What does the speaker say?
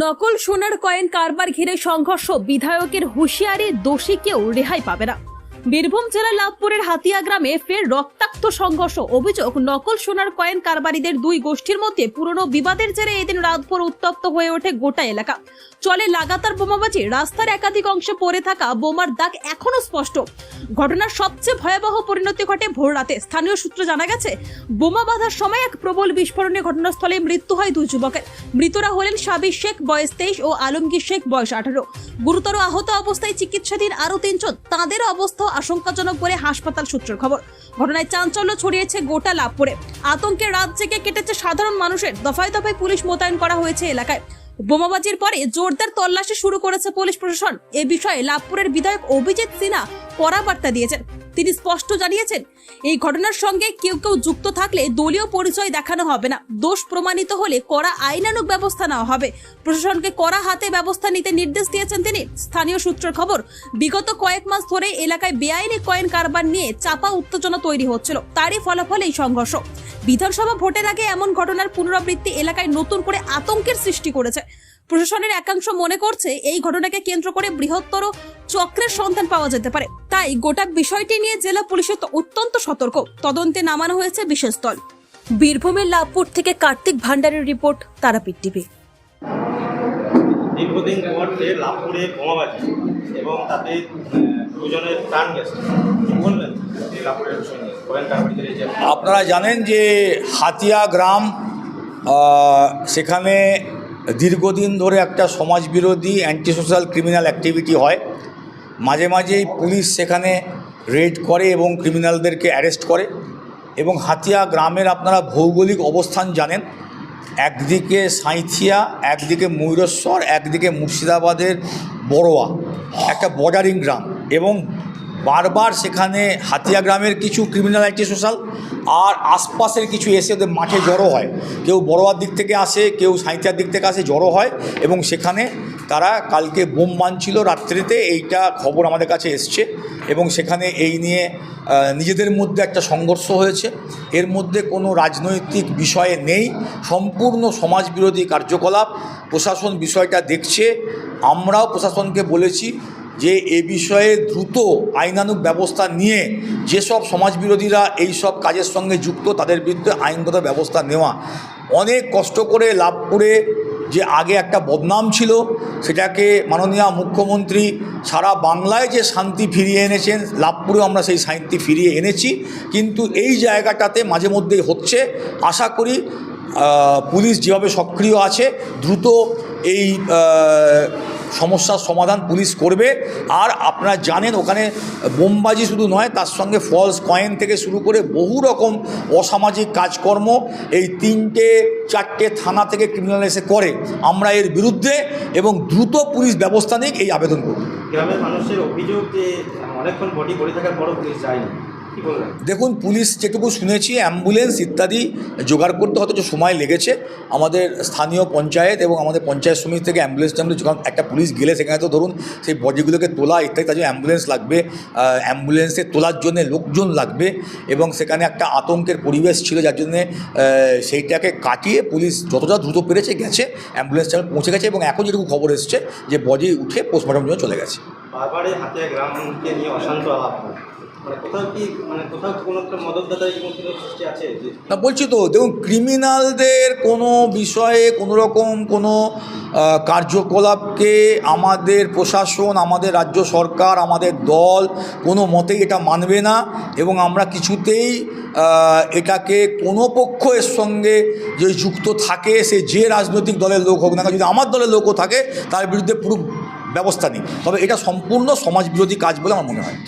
নকল সোনার কয়েন কারবার ঘিরে সংঘর্ষ বিধায়কের হুঁশিয়ারি দোষী কেউ রেহাই পাবে না। বীরভূম জেলার লাভপুরের হাতিয়া গ্রামে ফের রক্তাক্ত সংঘর্ষ। অভিযোগ, নকল সোনার কয়েন কারবারিদের দুই গোষ্ঠীর মধ্যে পুরনো বিবাদের জেরে এদিন রাতভর উত্তপ্ত হয়ে ওঠে গোটা এলাকা। চলে লাগাতার বোমাবাজি, রাস্তার একাধিক অংশে পড়ে থাকা বোমার দাগ এখনও স্পষ্ট। ঘটনার সবচেয়ে ভয়াবহ পরিণতি ঘটে ভোর রাতে। স্থানীয় সূত্রে জানা গেছে, বোমা বাঁধার সময় এক প্রবল বিস্ফোরণে ঘটনাস্থলে মৃত্যু হয় দুই যুবকের। মৃতরা হলেন সাবির শেখ, বয়স তেইশ, ও আলমগীর শেখ, বয়স আঠারো। গুরুতর আহত অবস্থায় চিকিৎসাধীন আরও তিনজন। তাদের অবস্থা আশঙ্কাজনক বলে হাসপাতাল সূত্রের খবর। ঘটনায় চাঞ্চল্য ছড়িয়েছে গোটা লাভপুরে। আতঙ্কে রাত জেগে কেটেছে সাধারণ মানুষের। দফায় দফায় পুলিশ মোতায়েন করা হয়েছে এলাকায়। বোমাবাজির পরে জোরদার তল্লাশি শুরু করেছে পুলিশ প্রশাসন। এ বিষয়ে লাভপুরের বিধায়ক অভিজিৎ সিনহা কড়া বার্তা দিয়েছেন। তিনি স্পষ্ট জানিয়েছেন, এই ঘটনার সঙ্গে কেউ কেউ যুক্ত থাকলে দলীয় পরিচয় দেখানো হবে না। দোষ প্রমাণিত হলে কড়া আইনানুগ ব্যবস্থা নেওয়া হবে। প্রশাসনকে কড়া হাতে ব্যবস্থা নিতে নির্দেশ দিয়েছেন তিনি। স্থানীয় সূত্রের খবর, বিগত কয়েক মাস ধরে এলাকায় বেআইনি কয়েন কারবার নিয়ে চাপা উত্তেজনা তৈরি হচ্ছিল। তারই ফলাফল এই সংঘর্ষ। বিধানসভা ভোটের আগে এমন ঘটনার পুনরাবৃত্তি এলাকায় নতুন করে আতঙ্কের সৃষ্টি করেছে। প্রশাসনের একাংশ মনে করছে এই ঘটনাকে কেন্দ্র করে বৃহত্তর চক্রের সন্ধান পাওয়া যেতে পারে। তাই গোটা বিষয়টি নিয়ে জেলা পুলিশের তো অত্যন্ত সতর্ক। তদন্তে নামানো হয়েছে বিশেষ দল। বীরভূমের লাভপুর থেকে কার্তিক ভান্ডারের রিপোর্ট তারাপীঠ টিভি। দীর্ঘদিন পর যে লাভপুরে বোমাবাজি এবং তাতে দুজনের প্রাণ গেছে। লাভপুরের সঙ্গে আপনারা জানেন যে হাতিয়া গ্রাম সেখানে দীর্ঘদিন ধরে একটা সমাজবিরোধী অ্যান্টি সোশ্যাল ক্রিমিনাল অ্যাক্টিভিটি হয়। মাঝে মাঝেই পুলিশ সেখানে রেড করে এবং ক্রিমিনালদেরকে অ্যারেস্ট করে এবং হাতিয়া গ্রামের আপনারা ভৌগোলিক অবস্থান জানেন। একদিকে সাঁইথিয়া, একদিকে ময়ূরেশ্বর, একদিকে মুর্শিদাবাদের বড়োয়া, একটা বর্ডারিং গ্রাম এবং বারবার সেখানে হাতিয়া গ্রামের কিছু ক্রিমিনাল অ্যাক্টি সোশ্যাল আর আশপাশের কিছু এসে ওদের মাঠে জড়ো হয়। কেউ বড়োয়ার দিক থেকে আসে, কেউ সাঁইথিয়ার দিক থেকে আসে, জড়ো হয় এবং সেখানে তারা কালকে বোম বানছিল রাত্রিতে, এইটা খবর আমাদের কাছে এসছে এবং সেখানে এই নিয়ে নিজেদের মধ্যে একটা সংঘর্ষ হয়েছে। এর মধ্যে কোনো রাজনৈতিক বিষয়ে নেই, সম্পূর্ণ সমাজবিরোধী কার্যকলাপ। প্রশাসন বিষয়টা দেখছে। আমরাও প্রশাসনকে বলেছি যে এ বিষয়ে দ্রুত আইনানুগ ব্যবস্থা নিয়ে যেসব সমাজবিরোধীরা এই সব কাজের সঙ্গে যুক্ত, তাদের বিরুদ্ধে আইনগত ব্যবস্থা নেওয়া। অনেক কষ্ট করে লাভপুরে যে আগে একটা বদনাম ছিল, সেটাকে মাননীয় মুখ্যমন্ত্রী সারা বাংলায় যে শান্তি ফিরিয়ে এনেছেন, লাভপুরেও আমরা সেই শান্তি ফিরিয়ে এনেছি। কিন্তু এই জায়গাটাতে মাঝে মধ্যেই হচ্ছে। আশা করি পুলিশ যেভাবে সক্রিয় আছে, দ্রুত এই সমস্যার সমাধান পুলিশ করবে। আর আপনারা জানেন, ওখানে বোমবাজি শুধু নয়, তার সঙ্গে ফলস কয়েন থেকে শুরু করে বহু রকম অসামাজিক কাজকর্ম এই তিনটে, চারটে থানা থেকে ক্রিমিনাল এসে করে। আমরা এর বিরুদ্ধে এবং দ্রুত পুলিশ ব্যবস্থা নিক এই আবেদন করব। গ্রামের মানুষের অভিযোগ যে, অনেকক্ষণ বডি পড়ে থাকার পরও পুলিশ যায়নি। দেখুন, পুলিশ যেটুকু শুনেছি, অ্যাম্বুলেন্স ইত্যাদি জোগাড় করতে হয়তো সময় লেগেছে। আমাদের স্থানীয় পঞ্চায়েত এবং আমাদের পঞ্চায়েত সমিতি থেকে অ্যাম্বুলেন্স ট্যাম্বুলেন্স যখন একটা পুলিশ গেলে, সেখানে তো ধরুন, সেই বডিগুলোকে তোলা ইত্যাদি, তার জন্য অ্যাম্বুলেন্স লাগবে। অ্যাম্বুলেন্সে তোলার জন্য লোকজন লাগবে এবং সেখানে একটা আতঙ্কের পরিবেশ ছিল, যার জন্যে সেইটাকে কাটিয়ে পুলিশ যতটা দ্রুত পেরেছে গেছে, অ্যাম্বুলেন্স পৌঁছে গেছে এবং এখন যেটুকু খবর এসছে, যে বডি উঠে পোস্টমর্টম জন্য চলে গেছে। বারবারই হাতিয়া গ্রামকে নিয়ে অশান্ত আলাপ মানে মানে বলছি তো, দেখুন, ক্রিমিনালদের কোনো বিষয়ে কোনো রকম কোনো কার্যকলাপকে আমাদের প্রশাসন, আমাদের রাজ্য সরকার, আমাদের দল কোনো মতেই এটা মানবে না এবং আমরা কিছুতেই এটাকে কোনো পক্ষ এর সঙ্গে যে যুক্ত থাকে, সে যে রাজনৈতিক দলের লোক হোক না যদি আমার দলের লোকও থাকে, তার বিরুদ্ধে পুরো ব্যবস্থা নিই। তবে এটা সম্পূর্ণ সমাজবিরোধী কাজ বলে আমার মনে হয়।